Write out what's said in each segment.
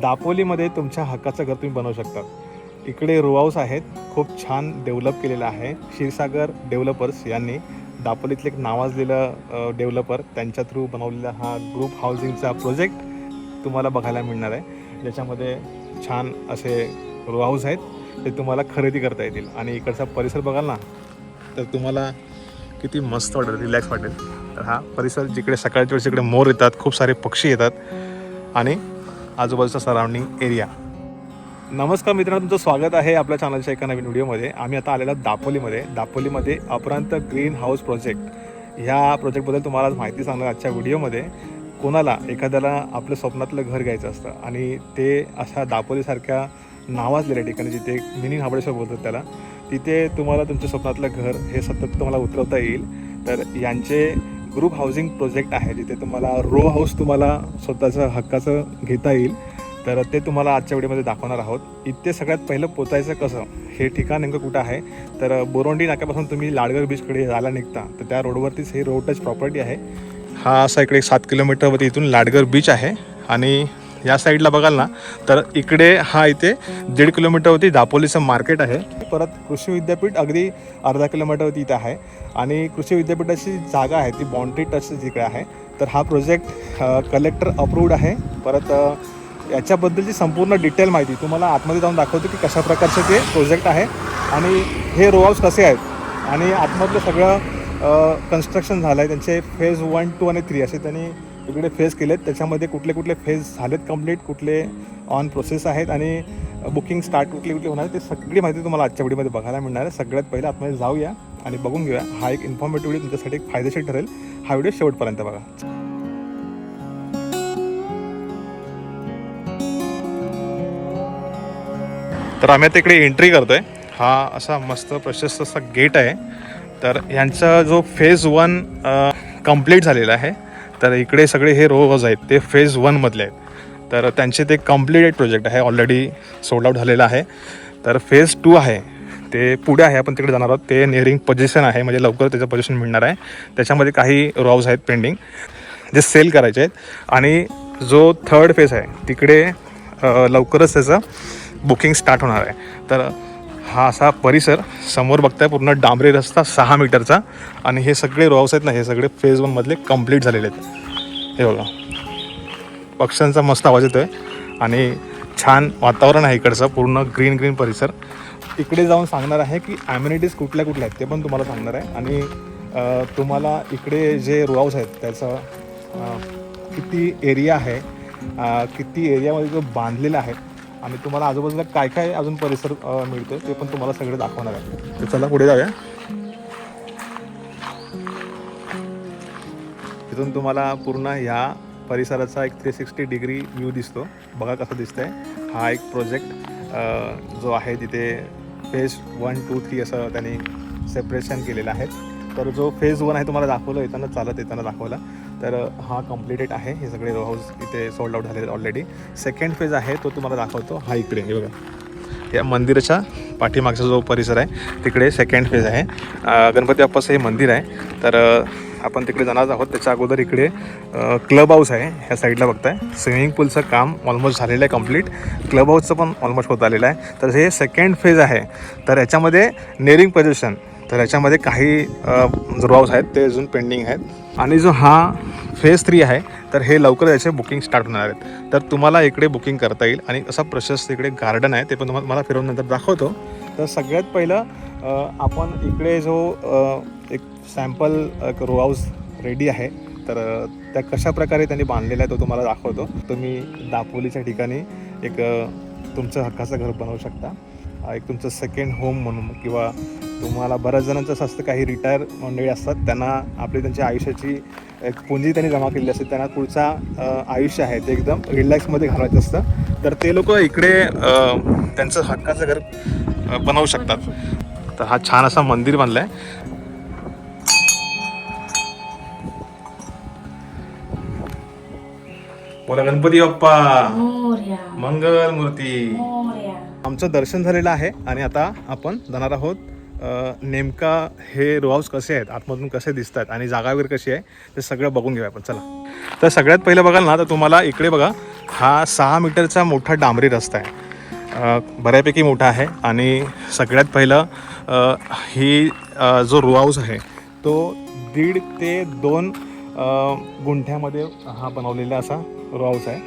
दापोलीमध्ये तुमच्या हक्काचं घर तुम्ही बनवू शकता. इकडे रुआउस आहेत. खूप छान डेव्हलप केलेलं आहे. क्षीरसागर डेव्हलपर्स यांनी दापोलीतलं एक नावाजलेलं डेव्हलपर त्यांच्या थ्रू बनवलेला हा ग्रुप हाऊसिंगचा प्रोजेक्ट तुम्हाला बघायला मिळणार आहे. ज्याच्यामध्ये छान असे रो हाऊस आहेत. ते तुम्हाला खरेदी करता येतील. आणि इकडचा परिसर बघाल ना तर तुम्हाला किती मस्त वाटेल रिलॅक्स वाटेल. तर हा परिसर जिकडे सकाळच्या वेळेस इकडे मोर येतात खूप सारे पक्षी येतात. आणि आजूबाजूचा सराउंडिंग एरिया. नमस्कार मित्रांनो तुमचं स्वागत आहे आपल्या चॅनलच्या एका नवीन व्हिडिओमध्ये आम्ही आता आलेलो दापोलीमध्ये. दापोलीमध्ये अपरांत ग्रीन हाऊस प्रोजेक्ट ह्या प्रोजेक्टबद्दल तुम्हाला आज माहिती सांगणार आजच्या व्हिडिओमध्ये कोणाला एखाद्याला आपलं स्वप्नातलं घर घ्यायचं असतं आणि ते अशा दापोलीसारख्या नावाजलेल्या ठिकाणी जिथे मिनी हाबळेश्वर बोलतात त्याला तिथे तुम्हाला तुमच्या स्वप्नातलं घर हे सतत तुम्हाला उतरवता येईल. तर यांचे ग्रुप हाऊसिंग प्रोजेक्ट आहे जिथे तुम्हाला रो हाऊस तुम्हाला स्वतःचं हक्काचं घेता येईल. तर ते तुम्हाला आजच्या व्हिडिओमध्ये दाखवणार आहोत. इथे सगळ्यात पहिलं पोचायचं कसं? हे ठिकाण नेमकं कुठं आहे? तर बोरोंडी नाक्यापासून तुम्ही लाडगर बीचकडे जायला निघता. तर त्या रोडवरतीच हे रोड टच प्रॉपर्टी आहे. हा असा इकडे सात किलोमीटरवरती इथून लाडगर बीच आहे. आणि या साईडला बघाल ना तर इकडे हा इथे दीड किलोमीटरवरती दापोलीचं मार्केट आहे. परत कृषी विद्यापीठ अगदी अर्धा किलोमीटरवरती इथं आहे. आणि कृषी विद्यापीठाची जागा आहे ती बाउंड्री टच तिकडे आहे. तर हा प्रोजेक्ट कलेक्टर अप्रूव्ड आहे. परत याच्याबद्दलची संपूर्ण डिटेल माहिती तुम्हाला आतमध्ये जाऊन दाखवतो की कशा प्रकारचे ते प्रोजेक्ट आहे. आणि हे रो हाऊस कसे आहेत? आणि आतमधलं सगळं कन्स्ट्रक्शन झालं आहे त्यांचे फेज वन टू आणि थ्री असे त्यांनी वेगवेगळे फेज केलेत त्याच्यामध्ये कुठले कुठले फेज झालेत कंप्लीट कुठले ऑन प्रोसेस आहेत आणि बुकिंग स्टार्ट कुठली कुठली होणार ते सगळी माहिती तुम्हाला आजच्या व्हिडिओमध्ये बघायला मिळणार आहे. सगळ्यात पहिलं आतमध्ये जाऊया आणि बघून घेऊया. हा एक इन्फॉर्मेटिव्ह व्हिडिओ तुमच्यासाठी एक फायदेशीर ठरेल. हा व्हिडिओ शेवटपर्यंत बघा. तर आम्ही आता इकडे एंट्री करतोय. हा असा मस्त प्रशस्त असा गेट आहे. तर यांचा जो फेज वन कंप्लीट झालेला आहे तर इकडे सगळे हे रोज आहेत ते फेज वनमधले आहेत. तर त्यांचे ते कम्प्लिटेड प्रोजेक्ट आहे ऑलरेडी सोल्ड आउट झालेलं आहे. तर फेज टू आहे ते पुढे आहे आपण तिकडे जाणार आहोत. ते निअरिंग पोझिशन आहे म्हणजे लवकर त्याचं पोझिशन मिळणार आहे. त्याच्यामध्ये काही रॉब्स आहेत पेंडिंग जे सेल करायचे आहेत. आणि जो थर्ड फेज आहे तिकडे लवकरच त्याचं बुकिंग स्टार्ट होणार आहे. तर हा असा परिसर समोर बघताय पूर्ण डांबरे रस्ता सहा मीटरचा. आणि हे सगळे रॉव्स आहेत ना हे सगळे फेज वनमधले कंप्लीट झालेले आहेत. हे बघा. पक्ष्यांचा मस्त आवाज येतो आहे आणि छान वातावरण आहे इकडचं पूर्ण ग्रीन ग्रीन परिसर. इकडे जाऊन सांगणार आहे की ॲम्युनिटीज कुठल्या कुठल्या आहेत ते पण तुम्हाला सांगणार आहे. आणि तुम्हाला इकडे जे रुआउस आहेत त्याचं किती एरिया आहे किती एरियामध्ये जो बांधलेला आहे आणि तुम्हाला आजूबाजूला काय काय अजून परिसर अ, मिळतो ते पण तुम्हाला सगळे दाखवणार आहे. तर चला पुढे जाऊया. तिथून तुम्हाला पूर्ण ह्या परिसराचा एक थ्री सिक्स्टी डिग्री व्ह्यू दिसतो. बघा कसं दिसतंय. हा एक प्रोजेक्ट जो आहे तिथे फेज वन टू थ्री असं त्यांनी सेपरेशन केलेलं आहे. तर जो फेज वन आहे तुम्हाला दाखवलं येताना चालत येताना दाखवला. तर हा कम्प्लिटेड आहे. हे सगळे रो हाऊस इथे सोल्ड आउट झालेले ऑलरेडी सेकंड फेज आहे तो तुम्हाला दाखवतो. हा इकडे हे बघा. या मंदिराच्या पाठीमागचा जो परिसर आहे तिकडे सेकंड फेज आहे. गणपती बाप्पाचं हे मंदिर आहे. तर आपण तिकडे जाणार आहोत. त्याच्या अगोदर इकडे क्लब हाऊस आहे. ह्या साईडला बघताय. स्विमिंग पूलचं काम ऑलमोस्ट झालेलं आहे कंप्लीट क्लब हाऊसचं पण ऑलमोस्ट होत आलेलं आहे. तर हे सेकंड फेज आहे. तर याच्यामध्ये नेरिंग पोझिशन तर याच्यामध्ये काही जो हाऊस आहेत. ते अजून पेंडिंग आहेत. आणि जो हा फेज थ्री आहे तर हे लवकर याचे बुकिंग स्टार्ट होणार आहेत. तर तुम्हाला इकडे बुकिंग करता येईल आणि असा प्रशस्त इकडे गार्डन आहे ते पण तुम्हाला मला फिरवून नंतर दाखवतो. तर सगळ्यात पहिलं आपण इकडे जो एक सॅम्पल एक रो हाऊस रेडी आहे तर त्या कशा प्रकारे त्यांनी बांधलेला आहे तो तुम्हाला दाखवतो. तुम्ही दापोलीच्या ठिकाणी एक तुमचं हक्काचं घर बनवू शकता. एक तुमचं सेकंड होम म्हणून किंवा तुम्हाला बऱ्याच जणांचं असं असतं काही रिटायर मंडळी असतात त्यांना आपली त्यांच्या आयुष्याची एक पुंजी त्यांनी जमा केलेली असते त्यांना पुढचा आयुष्य आहे ते एकदम रिलॅक्समध्ये घालवायचं असतं. तर ते लोक इकडे त्यांचं हक्काचं घर बनवू शकतात. तर हा छान असा मंदिर बांधला आहे बोला गणपती बाप्पा. मंगल मूर्ती आमचं दर्शन झालेलं आहे आणि आता आपण जाणार आहोत नेमका हे रो हाऊस कसे आहेत? आतमधून कसे दिसत आहेत आणि जागा वगैरे कशी आहे? ते सगळं बघून घेऊया आपण. चला. तर सगळ्यात पहिलं बघाल ना तर तुम्हाला इकडे बघा हा सहा मीटरचा मोठा डांबरी रस्ता आहे. बऱ्यापैकी मोठा आहे. आणि सगळ्यात पहिलं ही जो रो हाऊस आहे तो दीड ते दोन गुंठ्यामध्ये हा बनवलेला असा रो हाऊस आहे.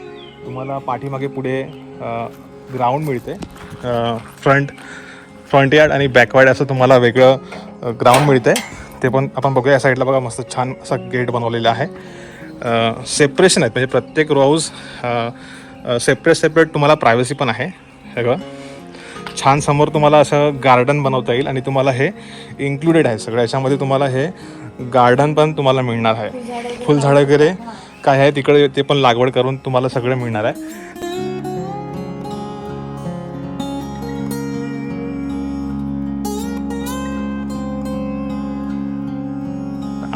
तुम्हाला पाठीमागे पुढे ग्राउंड मिळते. फ्रंट फ्रंट यार्ड आणि बॅकवर्ड असं तुम्हाला वेगळं ग्राउंड मिळतं आहे ते पण आपण बघूया. या साईडला बघा मस्त छान असा गेट बनवलेला आहे. सेपरेशन आहेत. म्हणजे प्रत्येक रो हाऊस सेपरेट सेपरेट तुम्हाला प्रायव्हसी पण आहे. सगळं छान समोर तुम्हाला असं गार्डन बनवता येईल आणि तुम्हाला हे इन्क्लुडेड आहे सगळं. याच्यामध्ये तुम्हाला हे गार्डन पण तुम्हाला मिळणार आहे. फुलझाडं वगैरे काय आहे तिकडे ते पण लागवड करून तुम्हाला सगळं मिळणार आहे.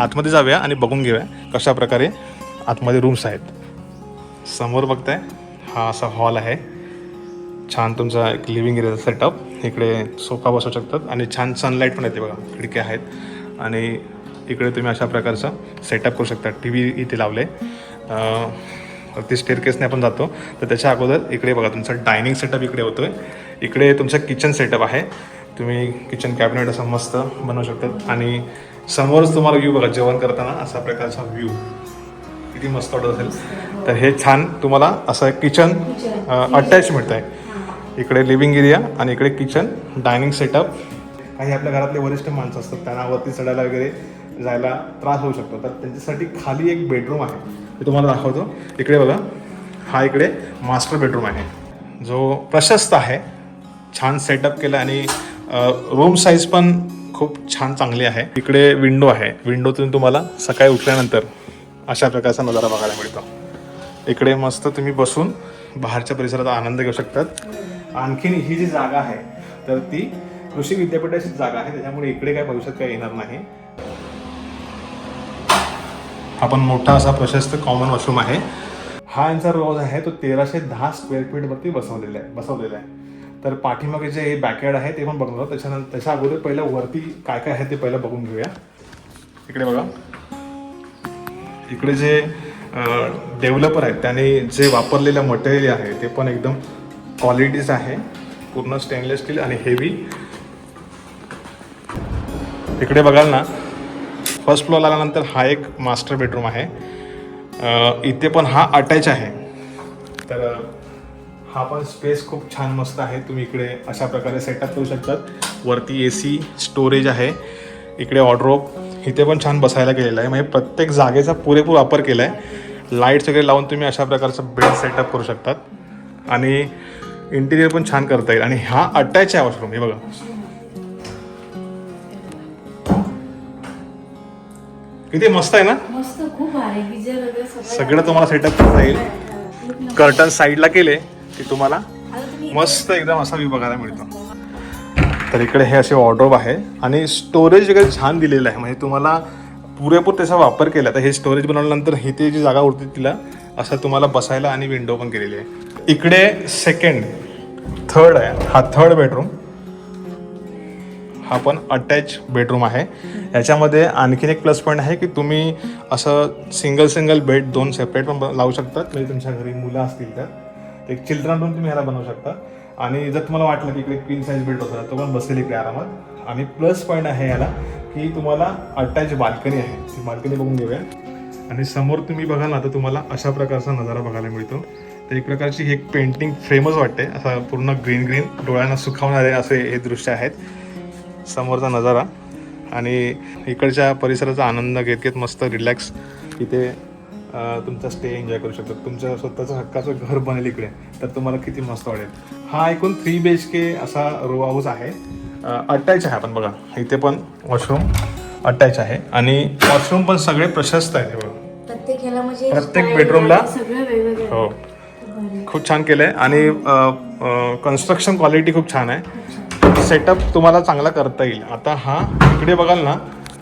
आतमध्ये जाऊया आणि बघून घेऊया कशा प्रकारे आतमध्ये रूम्स आहेत. समोर बघताय हा असा हॉल आहे. छान तुमचा एक लिव्हिंग एरियाचा सेटअप इकडे सोफा बसू शकतात आणि छान सनलाईट पण येते बघा खिडक्या आहेत. आणि इकडे तुम्ही अशा प्रकारचा सेटअप करू शकता. टी व्ही इथे लावले ती स्टेअरकेसने आपण जातो. तर त्याच्या अगोदर इकडे बघा तुमचा डायनिंग सेटअप इकडे होतो आहे इकडे तुमचं किचन सेटअप आहे. तुम्ही किचन कॅबिनेट असं मस्त बनवू शकतात. आणि समोरच तुम्हाला व्ह्यू बघा जेवण करताना असा प्रकारचा व्ह्यू किती मस्त वाटत असेल. तर हे छान तुम्हाला असं किचन अटॅच मिळतं आहे. इकडे लिव्हिंग एरिया आणि इकडे किचन डायनिंग सेटअप काही आपल्या घरातले वरिष्ठ माणसं असतात त्यांना वरती चढायला वगैरे जायला त्रास होऊ शकतो. तर त्यांच्यासाठी खाली एक बेडरूम आहे. ते तुम्हाला दाखवतो. इकडे बघा. हा इकडे मास्टर बेडरूम आहे. जो प्रशस्त आहे. छान सेटअप केलं आणि रूम साईज पण खूप छान चांगली आहे. इकडे विंडो आहे. विंडोतून तुम्हाला सकाळी उठल्यानंतर अशा प्रकारचा नजारा बघायला मिळतो. इकडे मस्त तुम्ही बसून बाहेरच्या परिसराचा आनंद घेऊ शकतात. आणखीन ही जी जागा आहे तर ती कृषी विद्यापीठाची जागा आहे. त्याच्यामुळे इकडे काय भविष्यात काय येणार नाही. आपण मोठा असा प्रशस्त कॉमन वॉशरूम आहे. हा यांचा रोज आहे तो तेराशे दहा स्क्वेअर फीटवरती बसवलेला आहे बसवलेला आहे. तर पाठीमागे जे हे बॅकयार्ड आहे ते पण बघणार त्याच्यानंतर त्याच्या अगोदर पहिलं वरती काय काय आहे ते पहिलं बघून घेऊया. इकडे बघा. इकडे जे डेव्हलपर आहेत त्याने जे वापरलेलं मटेरियल आहे ते पण एकदम क्वालिटीज आहे. पूर्ण स्टेनलेस स्टील आणि हेवी इकडे बघाल ना फर्स्ट फ्लोअरला आल्यानंतर हा एक मास्टर बेडरूम आहे. इथे पण हा अटॅच आहे. तर हा पण स्पेस खूप छान मस्त आहे. तुम्ही इकडे अशा प्रकारे सेटअप करू शकतात. वरती ए सी स्टोरेज आहे. इकडे ऑर्डरोप इथे पण छान बसायला गेलेलं आहे. म्हणजे प्रत्येक जागेचा पुरेपूर वापर केला आहे लाईट्स वगैरे लावून तुम्ही अशा प्रकारचं बेड सेटअप करू शकतात. आणि इंटिरियर पण छान करता येईल. आणि हा अटॅच आहे वॉशरूम हे बघा. किती मस्त आहे ना? सगळं तुम्हाला सेटअप करता येईल. कर्टन साईडला केले. की तुम्हाला मस्त एकदम असा व्ह्यू बघायला मिळतो. तर इकडे हे असे वॉर्ड्रोब आहे आणि स्टोरेज वगैरे छान दिलेलं आहे. म्हणजे तुम्हाला पुरेपूर त्याचा वापर केला तर हे स्टोरेज बनवल्यानंतर इथे जी जागा उरते तिला असं तुम्हाला बसायला आणि विंडो पण केलेली आहे. इकडे सेकंड थर्ड आहे. हा थर्ड बेडरूम हा पण अटॅच बेडरूम आहे. याच्यामध्ये आणखीन एक प्लस पॉईंट आहे की तुम्ही असं सिंगल सिंगल बेड दोन सेपरेट पण लावू शकतात. म्हणजे तुमच्या घरी मुलं असतील तर एक चिल्ड्रन रूम तुम्ही ह्याला बनवू शकता. आणि जर तुम्हाला वाटलं की इकडे क्वीन साईज बेड होता तो पण बसेल इकडे आरामात. आणि प्लस पॉईंट आहे याला की तुम्हाला अटॅच बाल्कनी आहे. ती बाल्कनी बघून घेऊया. आणि समोर तुम्ही बघाल ना तर तुम्हाला अशा प्रकारचा नजारा बघायला मिळतो. तर एक प्रकारची एक पेंटिंग फ्रेमच वाटते. असा पूर्ण ग्रीन ग्रीन डोळ्यांना सुखावणारे असे हे दृश्य आहेत. समोरचा नजारा. आणि इकडच्या परिसराचा आनंद घेत घेत मस्त रिलॅक्स इथे तुमचा स्टे एन्जॉय करू शकता. तुमचं स्वतःचं हक्काचं घर बनेल इकडे तर तुम्हाला किती मस्त वाटेल. हा एकूण थ्री बी एच के असा रो हाऊस आहे. अटॅच आहे आपण बघा. इथे पण वॉशरूम अटॅच आहे. आणि वॉशरूम पण सगळे प्रशस्त आहेत बघा. प्रत्येक ह्याला म्हणजे प्रत्येक style bedroom ला? आणि सगळं वेगवेगळं हो. खूप छान केलं आहे आणि कन्स्ट्रक्शन क्वालिटी खूप छान आहे. सेटअप तुम्हाला चांगला करता येईल. आता हा इकडे बघाल ना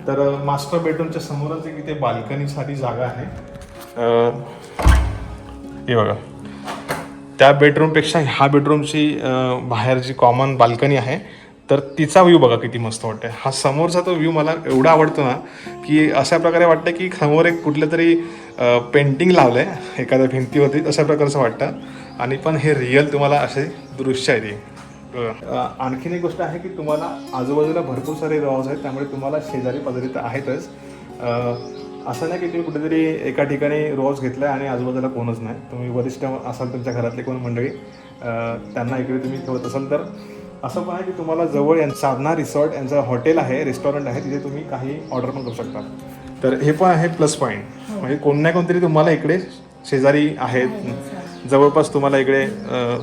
तर मास्टर बेडरूमच्या समोरच एक इथे बाल्कनीसाठी जागा आहे. हे बघा. त्या बेडरूमपेक्षा ह्या बेडरूमची बाहेर जी कॉमन बाल्कनी आहे तर तिचा व्ह्यू बघा किती मस्त वाटते हा समोरचा तो व्ह्यू मला एवढा आवडतो ना की अशा प्रकारे वाटतं की समोर एक कुठलं तरी पेंटिंग लावलं आहे एखाद्या भिंतीवरती अशा प्रकारचं वाटतं. आणि पण हे रिअल तुम्हाला असे दृश्य आहे ते. आणखीन एक गोष्ट आहे की तुम्हाला आजूबाजूला भरपूर सारे रॉज आहेत त्यामुळे तुम्हाला शेजारी पाजारी तर आहेतच. असं नाही की तुम्ही कुठेतरी एका ठिकाणी रॉज घेतला आणि आजूबाजूला कोणच नाही. तुम्ही वरिष्ठ असाल तुमच्या घरातले कोण मंडळी त्यांना इकडे तुम्ही ठेवत असाल तर असं पण आहे की तुम्हाला जवळ यांचं साधना रिसॉर्ट यांचं हॉटेल आहे रेस्टॉरंट आहे तिथे तुम्ही काही ऑर्डर पण करू शकता. तर हे पण आहे प्लस पॉईंट म्हणजे कोण ना कोणतरी तुम्हाला इकडे शेजारी आहेत. जवळपास तुम्हाला इकडे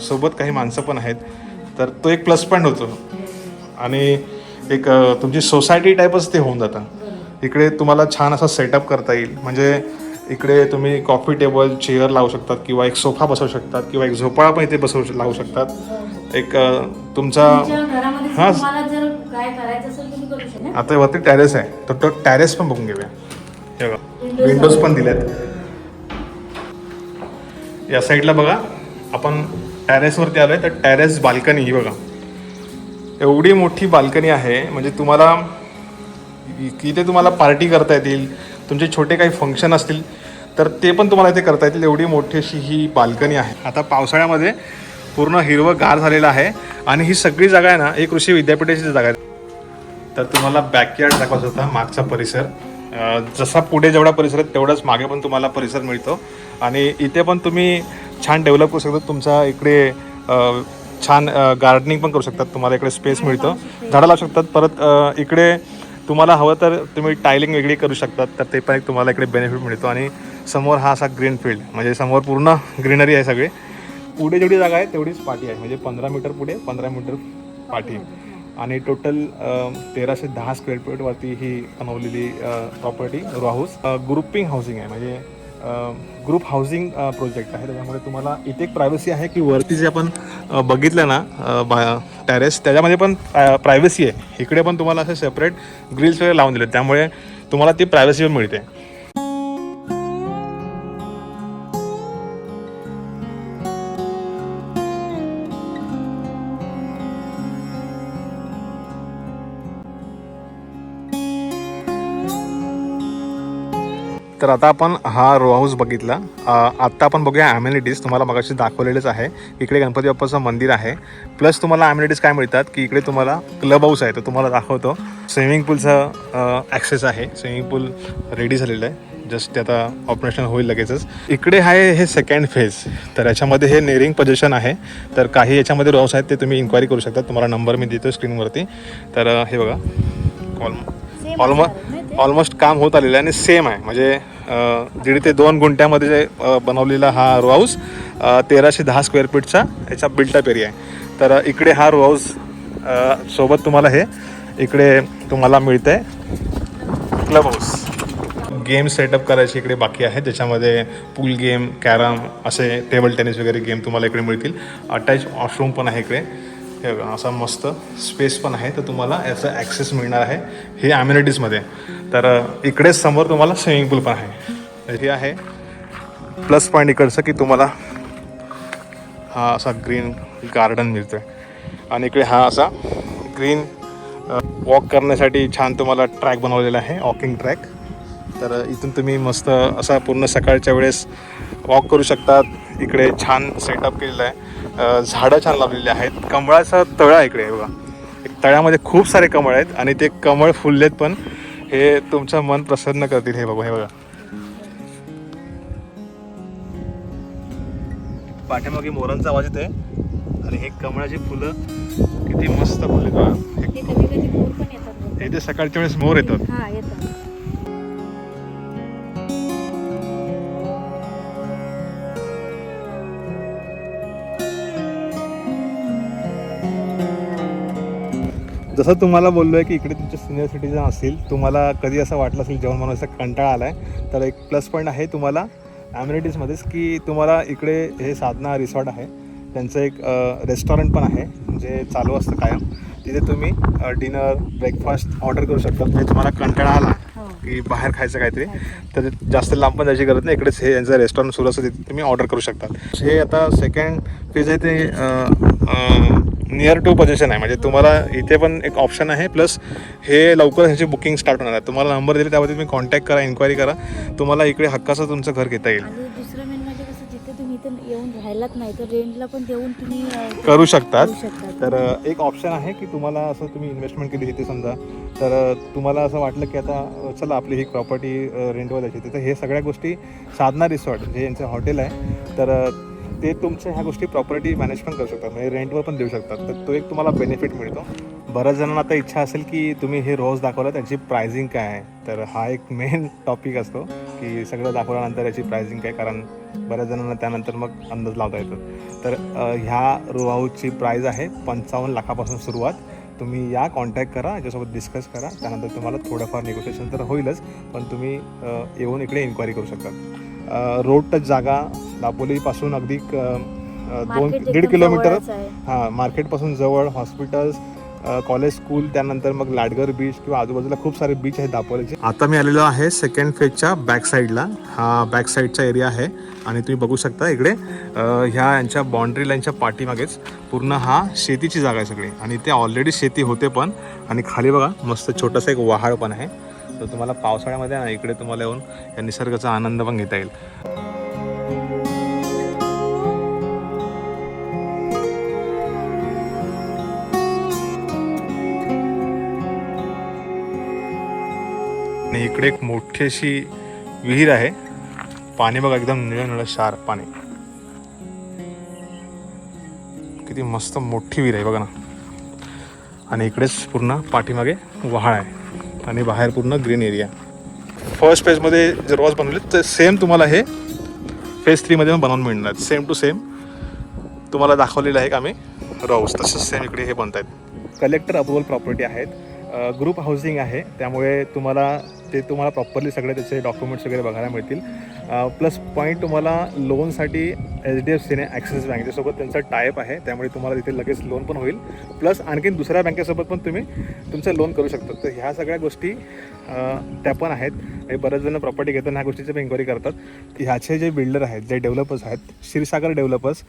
सोबत काही माणसं पण आहेत. तर तो एक प्लस पॉईंट होतो. आणि एक तुमची सोसायटी टाईपच ते होऊन जातं. इकडे तुम्हाला छान असा सेटअप करता येईल. म्हणजे इकडे तुम्ही कॉफी टेबल चेअर लावू शकतात किंवा एक सोफा बसवू शकतात किंवा एक झोपाळा पण इथे बसवू लावू शकतात. एक तुमचा हा. आता वरती टॅरेस आहे. तर तो टॅरेस पण बघून घेऊया. हे विंडोज पण दिल्यात या साईडला बघा. आपण टॅरेसवरती आलोय. तर टॅरेस बाल्कनी ही बघा. एवढी मोठी बाल्कनी आहे. म्हणजे तुम्हाला इथे तुम्हाला पार्टी करता येतील तुमचे छोटे काही फंक्शन असतील तर ते पण तुम्हाला इथे करता येतील. एवढी मोठी अशी ही बाल्कनी आहे. आता पावसाळ्यामध्ये पूर्ण हिरवं गार झालेलं आहे आणि ही सगळी जागा आहे ना ही कृषी विद्यापीठाची जागा आहे. तर तुम्हाला बॅकयार्ड दाखवायचा होता मागचा परिसर. जसा पुढे जेवढा परिसर आहे तेवढाच मागे पण तुम्हाला परिसर मिळतो. आणि इथे पण तुम्ही छान डेव्हलप करू शकता. तुमचा इकडे छान गार्डनिंग पण करू शकतात तुम्हाला इकडे स्पेस मिळतो. झाडं लावू शकतात. परत इकडे तुम्हाला हवं तर तुम्ही टायलिंग वेगळी करू शकतात तर ते पण एक तुम्हाला इकडे बेनिफिट मिळतो. आणि समोर हा असा ग्रीन फील्ड म्हणजे समोर पूर्ण ग्रीनरी आहे सगळी. पुढे जेवढी जागा आहे तेवढीच पाठी आहे. म्हणजे पंधरा मीटर पुढे पंधरा मीटर पाठी. आणि टोटल तेराशे दहा स्क्वेअर फीटवरती ही बनवलेली property row house grouping housing आहे. म्हणजे ग्रुप हाऊसिंग प्रोजेक्ट आहे. त्याच्यामुळे तुम्हाला इथे एक प्रायव्हसी आहे की वरती जे आपण बघितलं ना बा टॅरेस त्याच्यामध्ये पण प्रायव्हसी आहे. इकडे पण तुम्हाला असे सेपरेट ग्रिल्स वगैरे लावून दिले त्यामुळे तुम्हाला ती प्रायव्हसी पण मिळते. तर आता आपण हा रो हाऊस बघितला. आत्ता आपण बघूया ॲम्युनिटीज तुम्हाला मगाशी दाखवलेलेच आहे. इकडे गणपती बाप्पाचं मंदिर आहे. प्लस तुम्हाला ॲम्युनिटीज काय मिळतात? की इकडे तुम्हाला क्लब हाऊस आहे. तर तुम्हाला दाखवतो. स्विमिंग पूलचा ॲक्सेस आहे. स्विमिंग पूल रेडी झालेलं आहे. जस्ट ते आता ऑपरेशन होईल लगेचच. इकडे आहे हे सेकंड फेज तर याच्यामध्ये हे नेरिंग पोझिशन आहे. तर काही याच्यामध्ये रो हाऊस आहेत ते तुम्ही इन्क्वायरी करू शकता. तुम्हाला नंबर मी देतो स्क्रीनवरती तर हे बघा. कॉल ऑलमोस्ट ऑलमोस्ट काम होत आलेलं आहे आणि सेम आहे. म्हणजे दीड ते दोन गुंठ्यामध्ये जे बनवलेला हा रो हाऊस तेराशे दहा स्क्वेअर फीटचा याचा बिल्टअप एरिया आहे. तर इकडे हा रो हाऊस सोबत तुम्हाला हे इकडे तुम्हाला मिळतं आहे क्लब हाऊस गेम सेटअप करायचे इकडे बाकी आहे. त्याच्यामध्ये पूल गेम कॅरम असे टेबल टेनिस वगैरे गेम तुम्हाला इकडे मिळतील. अटॅच वॉशरूम पण आहे इकडे. हे बघा असा मस्त स्पेस पण आहे. तर तुम्हाला याचा ॲक्सेस मिळणार आहे हे ॲम्युनिटीजमध्ये तर इकडे इकडेच समोर तुम्हाला स्विमिंग पूल पण आहे. हे आहे प्लस पॉईंट इकडचं की तुम्हाला हा असा ग्रीन गार्डन मिळतोय. आणि इकडे हा असा ग्रीन वॉक करण्यासाठी छान तुम्हाला ट्रॅक बनवलेला आहे वॉकिंग ट्रॅक तर इथून तुम्ही मस्त असा पूर्ण सकाळच्या वेळेस वॉक करू शकतात. इकडे छान सेटअप केलेलं आहे. झाडं छान लावलेली आहेत. कमळाचं तळं इकडे बघा. एक तळ्यामध्ये खूप सारे कमळ आहेत आणि ते कमळ फुललेत पण हे तुमचं मन प्रसन्न करतील हे बघा हे बघा. पाठीमागे मोरांचा आवाज येते आणि हे कमळाची फुलं किती मस्त फुले बघा. हे ते सकाळच्या वेळेस मोर येतात. जसं तुम्हाला बोललो आहे की इकडे तुमचे सिनियर सिटीजन असतील तुम्हाला कधी असं वाटलं असेल जेवण बनवायचा कंटाळा आला आहे तर एक प्लस पॉईंट आहे तुम्हाला ॲम्युनिटीजमध्येच की तुम्हाला इकडे हे साधना रिसॉर्ट आहे. त्यांचं एक रेस्टॉरंट पण आहे जे चालू असतं कायम. तिथे तुम्ही डिनर ब्रेकफास्ट ऑर्डर करू शकता. म्हणजे तुम्हाला कंटाळा आला हो. की बाहेर खायचं काहीतरी. तर जास्त लांब पण जायची गरज नाही. इकडेच हे यांचं रेस्टॉरंट सुरू असतं तिथे तुम्ही ऑर्डर करू शकता. हे आता सेकंड फेज आहे ते नियर टू पोझिशन आहे. म्हणजे तुम्हाला इथे पण एक ऑप्शन आहे. प्लस हे लवकर ह्याची बुकिंग स्टार्ट होणार आहे. तुम्हाला नंबर दिले त्यावरती तुम्ही कॉन्टॅक्ट करा इन्क्वायरी करा. तुम्हाला इकडे हक्काचं तुमचं घर घेता येईल. आणि दुसरं मेन म्हणजे कसं जिथे तुम्ही इथं येऊन राहिलात नाही तर रेंटला पण देऊन तुम्ही करू शकतात. तर एक ऑप्शन आहे की तुम्हाला असं तुम्ही इन्व्हेस्टमेंट केली तिथे समजा तर तुम्हाला असं वाटलं की आता चला आपली ही प्रॉपर्टी रेंटवर द्यायची तर हे सगळ्या गोष्टी साधना रिसॉर्ट जे यांचं हॉटेल आहे. तर ते तुमच्या ह्या गोष्टी प्रॉपर्टी मॅनेज पण करू शकतात. म्हणजे रेंटवर पण देऊ शकतात. तर तो एक तुम्हाला बेनिफिट मिळतो. बऱ्याच जणांना आता इच्छा असेल की तुम्ही हे रोज दाखवलं त्याची प्रायझिंग काय आहे? तर हा एक मेन टॉपिक असतो की सगळं दाखवल्यानंतर याची प्रायझिंग काय? कारण बऱ्याच जणांना त्यानंतर मग अंदाज लावता येतो. तर ह्या रो प्राईज आहे पंचावन्न लाखापासून सुरुवात. तुम्ही या कॉन्टॅक्ट करा याच्यासोबत डिस्कस करा. त्यानंतर तुम्हाला थोडंफार निगोशिएशन तर होईलच पण तुम्ही येऊन इकडे इन्क्वायरी करू शकता. रोड टच जागा दापोलीपासून अगदी दोन दीड किलोमीटर. हां मार्केटपासून जवळ हॉस्पिटल्स कॉलेज स्कूल त्यानंतर मग लाडगर बीच किंवा आजूबाजूला खूप सारे बीच आहेत दापोलीचे. आता मी आलेलो आहे सेकंड फेजच्या बॅक साईडला हा बॅक साईडचा एरिया आहे. आणि तुम्ही बघू शकता इकडे ह्या यांच्या बाउंड्री लाईनच्या पाठीमागेच पूर्ण हा शेतीची जागा आहे सगळी. आणि ते ऑलरेडी शेती होते पण. आणि खाली बघा मस्त छोटासा एक वहाळ पण आहे. तर तुम्हाला पावसाळ्यामध्ये ना इकडे तुम्हाला येऊन या निसर्गाचा आनंद पण घेता येईल. आणि इकडे एक मोठी अशी विहीर आहे. पाणी बघा एकदम निळं निळं शार पाणी. किती मस्त मोठी विहीर आहे बघा ना. आणि इकडेच पूर्ण पाठीमागे वहाळ आहे. आणि बाहेर पूर्ण ग्रीन एरिया फर्स्ट फेजमध्ये जे रॉज बनवले तर सेम तुम्हाला हे फेज थ्रीमध्ये पण बनवून मिळणार सेम टू सेम तुम्हाला दाखवलेलं आहे का आम्ही? रॉज तसंच सेम इकडे हे बनत आहेत कलेक्टर अप्रुव्हल प्रॉपर्टी आहेत ग्रुप हाऊसिंग आहे. त्यामुळे तुम्हाला ते तुम्हाला प्रॉपरली सगळे त्याचे डॉक्युमेंट्स वगैरे बघायला मिळतील. प्लस पॉईंट तुम्हाला लोनसाठी एच डी एफ सीने ॲक्सिस बँकेसोबत त्यांचा टायप आहे. त्यामुळे तुम्हाला तिथे लगेच लोन पण होईल. प्लस आणखीन दुसऱ्या बँकेसोबत पण तुम्ही तुमचं लोन करू शकता. तर ह्या सगळ्या गोष्टी त्या पण आहेत. आणि बरेच जण प्रॉपर्टी घेताना ह्या गोष्टीची पण इन्क्वायरी करतात. ह्याचे जे बिल्डर आहेत जे डेव्हलपर्स आहेत क्षीरसागर डेव्हलपर्स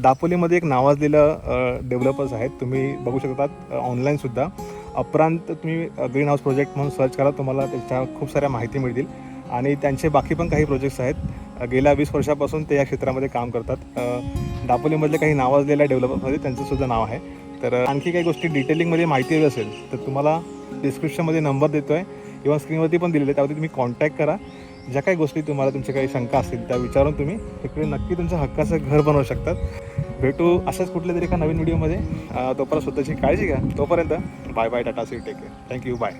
दापोलीमध्ये एक नावाजलेलं डेव्हलपर्स आहेत. तुम्ही बघू शकतात ऑनलाईनसुद्धा अपरांत तुम्ही ग्रीन हाऊस प्रोजेक्ट म्हणून सर्च करा तुम्हाला त्याच्या खूप साऱ्या माहिती मिळतील. आणि त्यांचे बाकी पण काही प्रोजेक्ट्स आहेत. गेल्या वीस वर्षापासून ते या क्षेत्रामध्ये काम करतात. दापोलीमधले काही नावाजलेल्या डेव्हलपरमध्ये त्यांचं सुद्धा नाव आहे. तर आणखी काही गोष्टी डिटेलिंगमध्ये माहिती हवी असेल तर तुम्हाला डिस्क्रिप्शनमध्ये नंबर देतो आहे किंवा स्क्रीनवरती पण दिलेले त्यावरती तुम्ही कॉन्टॅक्ट करा. ज्या काही गोष्टी तुम्हाला तुमच्या काही शंका असतील त्या विचारून तुम्ही इकडे नक्की तुमचं हक्काचं घर बनवू शकतात. भेटू अशाच कुठल्या तरी एका नवीन व्हिडिओमध्ये. तोपर्यंत स्वतःची काळजी घ्या. तोपर्यंत bye bye tata see take care. Thank you bye